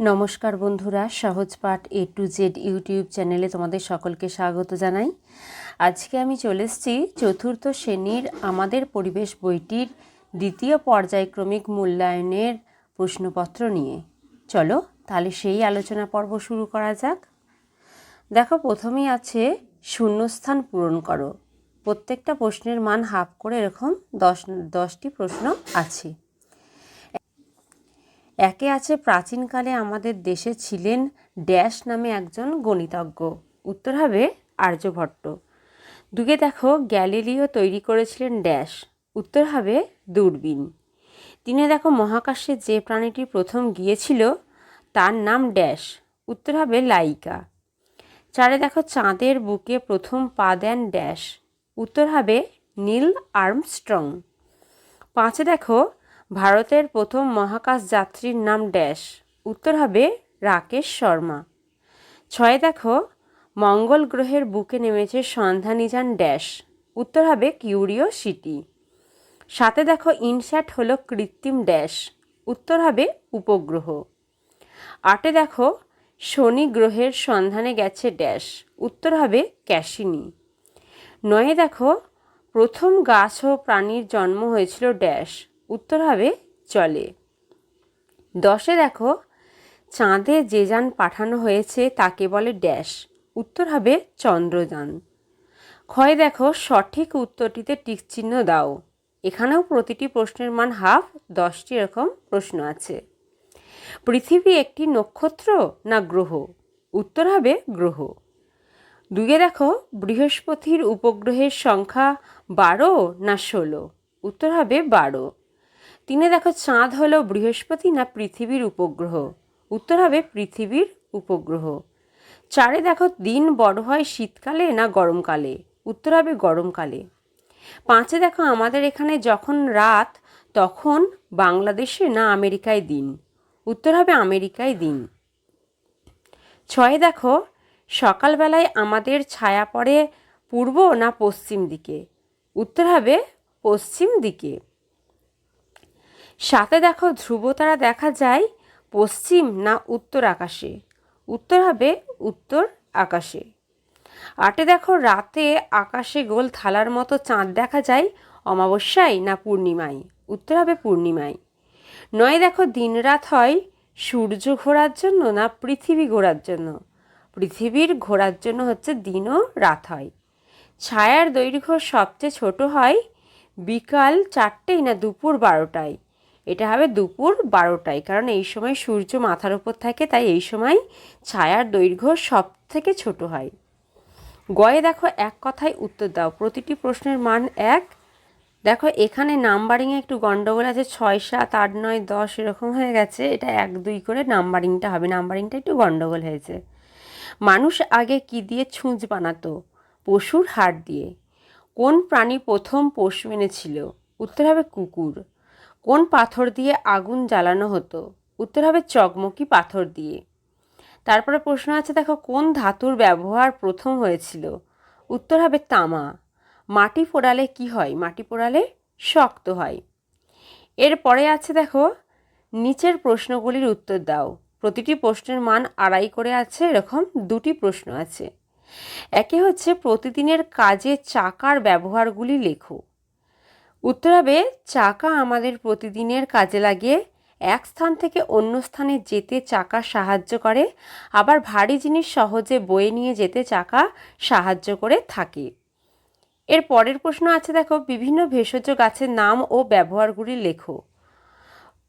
নমস্কার বন্ধুরা, সহজ পাঠ এ টু জেড ইউটিউব চ্যানেলে তোমাদের সকলকে স্বাগত জানাই। আজকে আমি চলে এসেছি চতুর্থ শ্রেণির আমাদের পরিবেশ বইটির দ্বিতীয় পর্যায়ক্রমিক মূল্যায়নের প্রশ্নপত্র নিয়ে। চলো তাহলে সেই আলোচনা পর্ব শুরু করা যাক। দেখো, প্রথমেই আছে শূন্যস্থান পূরণ করো। প্রত্যেকটা প্রশ্নের মান হাফ করে এরকম দশ, দশটি প্রশ্ন আছে। একে আছে প্রাচীনকালে আমাদের দেশে ছিলেন ড্যাশ নামে একজন গণিতজ্ঞ। উত্তর হবে আর্যভট্ট। দুগে দেখো গ্যালিলিও তৈরি করেছিলেন ড্যাশ। উত্তর হবে দূরবীন। তিনে দেখো মহাকাশে যে প্রাণীটি প্রথম গিয়েছিল, তার নাম ড্যাশ। উত্তর হবে লাইকা। চারে দেখো চাঁদের বুকে প্রথম পা দেন ড্যাশ। উত্তর হবে নীল আর্মস্ট্রং। পাঁচে দেখো ভারতের প্রথম মহাকাশ যাত্রীর নাম ড্যাশ। উত্তর হবে রাকেশ শর্মা। ছয়ে দেখো, মঙ্গল গ্রহের বুকে নেমেছে সন্ধানীযান ড্যাশ। উত্তর হবে কিউরিও সিটি সাথে দেখো, ইনস্যাট হলো কৃত্রিম ড্যাশ। উত্তর হবে উপগ্রহ। আটে দেখো, শনি গ্রহের সন্ধানে গেছে ড্যাশ। উত্তর হবে ক্যাসিনি। নয়ে দেখো, প্রথম গাছ ও প্রাণীর জন্ম হয়েছিল ড্যাশ। উত্তর হবে জলে দশে দেখো, চাঁদে যে যান পাঠানো হয়েছে তাকে বলে ড্যাশ। উত্তর হবে চন্দ্রযান। ক্ষয় দেখো, সঠিক উত্তরটিতে টিকচিহ্ন দাও। এখানেও প্রতিটি প্রশ্নের মান হাফ, দশটি এরকম প্রশ্ন আছে। পৃথিবী একটি নক্ষত্র না গ্রহ? উত্তর হবে গ্রহ। দুয়ে দেখো, বৃহস্পতির উপগ্রহের সংখ্যা বারো না ষোলো? উত্তর হবে বারো। তিনে দেখো চাঁদ হলো বৃহস্পতি না পৃথিবীর উপগ্রহ? উত্তর হবে পৃথিবীর উপগ্রহ। চারে দেখো দিন বড় হয় শীতকালে না গরমকালে? উত্তর হবে গরমকালে। পাঁচে দেখো আমাদের এখানে যখন রাত, তখন বাংলাদেশে না আমেরিকায় দিন? উত্তর হবে আমেরিকায় দিন। ছয়ে দেখো সকালবেলায় আমাদের ছায়া পড়ে পূর্ব না পশ্চিম দিকে? উত্তর হবে পশ্চিম দিকে। সাথে দেখো ধ্রুবতারা দেখা যায় পশ্চিম না উত্তর আকাশে। উত্তর হবে উত্তর আকাশে। আটে দেখো রাতে আকাশে গোল থালার মতো চাঁদ দেখা যায় অমাবস্যায় না পূর্ণিমায়। উত্তর হবে পূর্ণিমায়। নয় দেখো দিন রাত হয় সূর্য ঘোরার জন্য না পৃথিবী ঘোরার জন্য। পৃথিবীর ঘোরার জন্য হচ্ছে দিন ও রাত হয়। ছায়ার দৈর্ঘ্য সবচেয়ে ছোট হয় বিকাল চারটেই না দুপুর বারোটায়। এটা হবে দুপুর বারোটায়। কারণ এই সময় সূর্য মাথার ওপর থাকে, তাই এই সময় ছায়ার দৈর্ঘ্য সব থেকে ছোট হয়। গয়ে দেখো এক কথায় উত্তর দাও। প্রতিটি প্রশ্নের মান এক। দেখো এখানে নাম্বারিংয়ে একটু গণ্ডগোল আছে, ছয়, সাত, আট, নয়, দশ এরকম হয়ে গেছে। এটা এক, দুই করে নাম্বারিংটা হবে। নাম্বারিংটা একটু গণ্ডগোল হয়েছে। মানুষ আগে কি দিয়ে ছুঁচ বানাতো? পশুর হাড় দিয়ে। কোন প্রাণী প্রথম পোষ মেনেছিল? উত্তর হবে কুকুর। কোন পাথর দিয়ে আগুন জ্বালানো হতো? উত্তর হবে চকমকি পাথর দিয়ে। তারপরে প্রশ্ন আছে, দেখো, কোন ধাতুর ব্যবহার প্রথম হয়েছিল? উত্তর হবে তামা। মাটি পোড়ালে কি হয়? মাটি পোড়ালে শক্ত হয়। এরপরে আছে, দেখো, নিচের প্রশ্নগুলির উত্তর দাও। প্রতিটি প্রশ্নের মান আড়াই করে আছে, এরকম দুটি প্রশ্ন আছে। একে হচ্ছে, প্রতিদিনের কাজে চাকার ব্যবহারগুলি লেখো। উত্তর হবে, চাকা আমাদের প্রতিদিনের কাজে লাগে এক স্থান থেকে অন্য স্থানে যেতে চাকা সাহায্য করে। আবার ভারী জিনিস সহজে বয়ে নিয়ে যেতে চাকা সাহায্য করে থাকে। এর পরের প্রশ্ন আছে, দেখো, বিভিন্ন ভেষজ গাছের নাম ও ব্যবহারগুলি লেখো।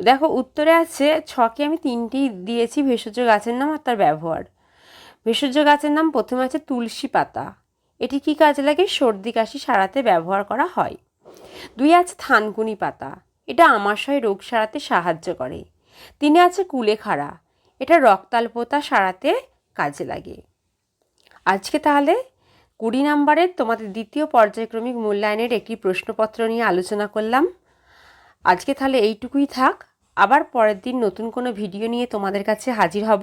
দেখো, উত্তরে আছে, ছকে আমি তিনটি দিয়েছি ভেষজ গাছের নাম আর তার ব্যবহার। ভেষজ গাছের নাম প্রথমে আছে তুলসী পাতা। এটি কী কাজে লাগে? সর্দি, কাশি সারাতে ব্যবহার করা হয়। দুই আছে থানকুনি পাতা। এটা আমাশয় রোগ সারাতে সাহায্য করে। তিনে আছে কুলেখাড়া এটা রক্তাল্পতা সারাতে কাজে লাগে। আজকে তাহলে কুড়ি নাম্বারের তোমাদের দ্বিতীয় পর্যায়ক্রমিক মূল্যায়নের একটি প্রশ্নপত্র নিয়ে আলোচনা করলাম। আজকে তাহলে এইটুকুই থাক। আবার পরের দিন নতুন কোনো ভিডিও নিয়ে তোমাদের কাছে হাজির হব।